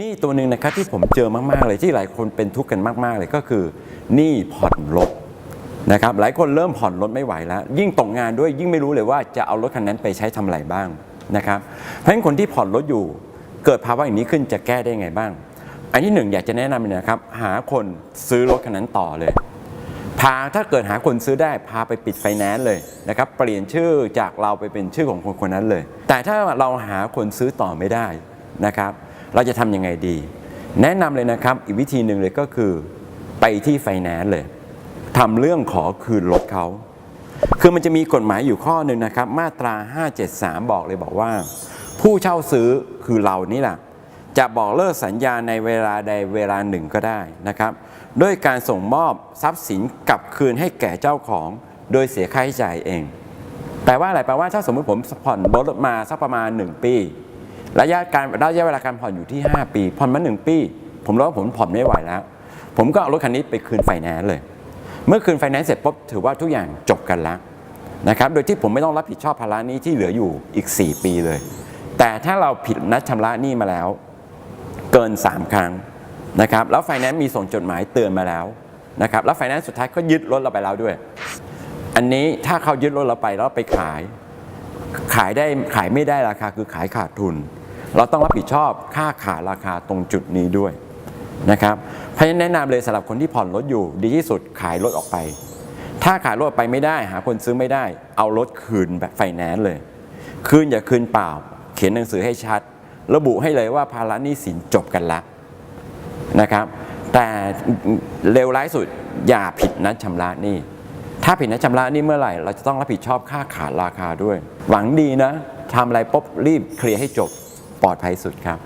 นี่ตัวหนึ่งนะครับที่ผมเจอมากๆเลยที่หลายคนเป็นทุกข์กันมาก ๆ เลยก็คือหนี้ผ่อนรถนะครับหลายคนเริ่มผ่อนรถไม่ไหวแล้ว ยิ่งตกงานด้วยยิ่งไม่รู้เลยว่าจะเอารถคันนั้นไปใช้ทำอะไรบ้างนะครับเพราะฉะนั้นคนที่ผ่อนรถอยู่เกิดภาวะอย่างนี้ขึ้นจะแก้ได้ไงบ้าง อันที่หนึ่งอยากจะแนะนำเลยนะครับหาคนซื้อรถคันนั้นต่อเลยพาถ้าเกิดหาคนซื้อได้พาไปปิดไฟแนนซ์เลยนะครับเปลี่ยนชื่อจากเราไปเป็นชื่อของคนคนนั้นเลย แต่ถ้าเราหาคนซื้อต่อไม่ได้นะครับ เราจะทำยังไงดี แนะนำเลยนะครับ อีกวิธีหนึ่งเลยก็คือไปที่ไฟแนนซ์เลยทำเรื่องขอคืนรถเขา คือมันจะมีกฎหมายอยู่ข้อหนึ่งนะครับ มาตรา 573 บอกเลยบอกว่า ผู้เช่าซื้อคือเรานี่แหละจะบอกเลิกสัญญาในเวลาใดเวลาหนึ่งก็ได้นะครับ ด้วยการส่งมอบทรัพย์สินกลับคืนให้แก่เจ้าของ โดยเสียค่าใช้จ่ายเอง แปลว่าอะไรแปลว่าถ้าสมมติผมผ่อนรถมาสักประมาณ 1 ปี ระยะการระยะเวลาการผ่อนอยู่ที่ 5 ปีผ่อนมา1ปี ผมรู้ว่าผมผ่อนไม่ไหวแล้ว ผมก็เอารถคันนี้ไปคืนไฟแนนซ์เลย เมื่อคืนไฟแนนซ์เสร็จปุ๊บถือว่าทุกอย่างจบกันแล้วนะครับโดยที่ผมไม่ต้องรับผิดชอบภาระนี้ที่เหลืออยู่อีก 4 ปีเลย แต่ถ้าเราผิดนัดชำระหนี้มาแล้ว เกิน 3 ครั้งนะครับแล้วไฟแนนซ์มีส่งจดหมายเตือนมาแล้วนะครับแล้วไฟแนนซ์สุดท้ายก็ยึดรถเราไปแล้วด้วย อันนี้ถ้าเขายึดรถเราไปแล้วไปขาย ขายได้ขายไม่ได้ราคาคือขายขาดทุน เราต้องรับผิดชอบค่าขาดราคาตรงจุดนี้ด้วยนะครับเพราะฉะนั้นแนะนำเลยสำหรับคนที่ผ่อนรถอยู่ ดีที่สุดขายรถออกไป ถ้าขายรถออกไปไม่ได้ หาคนซื้อไม่ได้ เอารถคืนแบบไฟแนนซ์เลย คืนอย่าคืนเปล่า เขียนหนังสือให้ชัด ระบุให้เลยว่าภาระหนี้สินจบกันละนะครับ แต่เร็วร้ายสุดอย่าผิดนัดชำระหนี้ถ้าผิดนัดชำระหนี้เมื่อไหร่ เราจะต้องรับผิดชอบค่าขาดราคาด้วย หวังดีนะทำอะไรปุ๊บรีบเคลียร์ให้จบ ปลอดภัยสุดครับ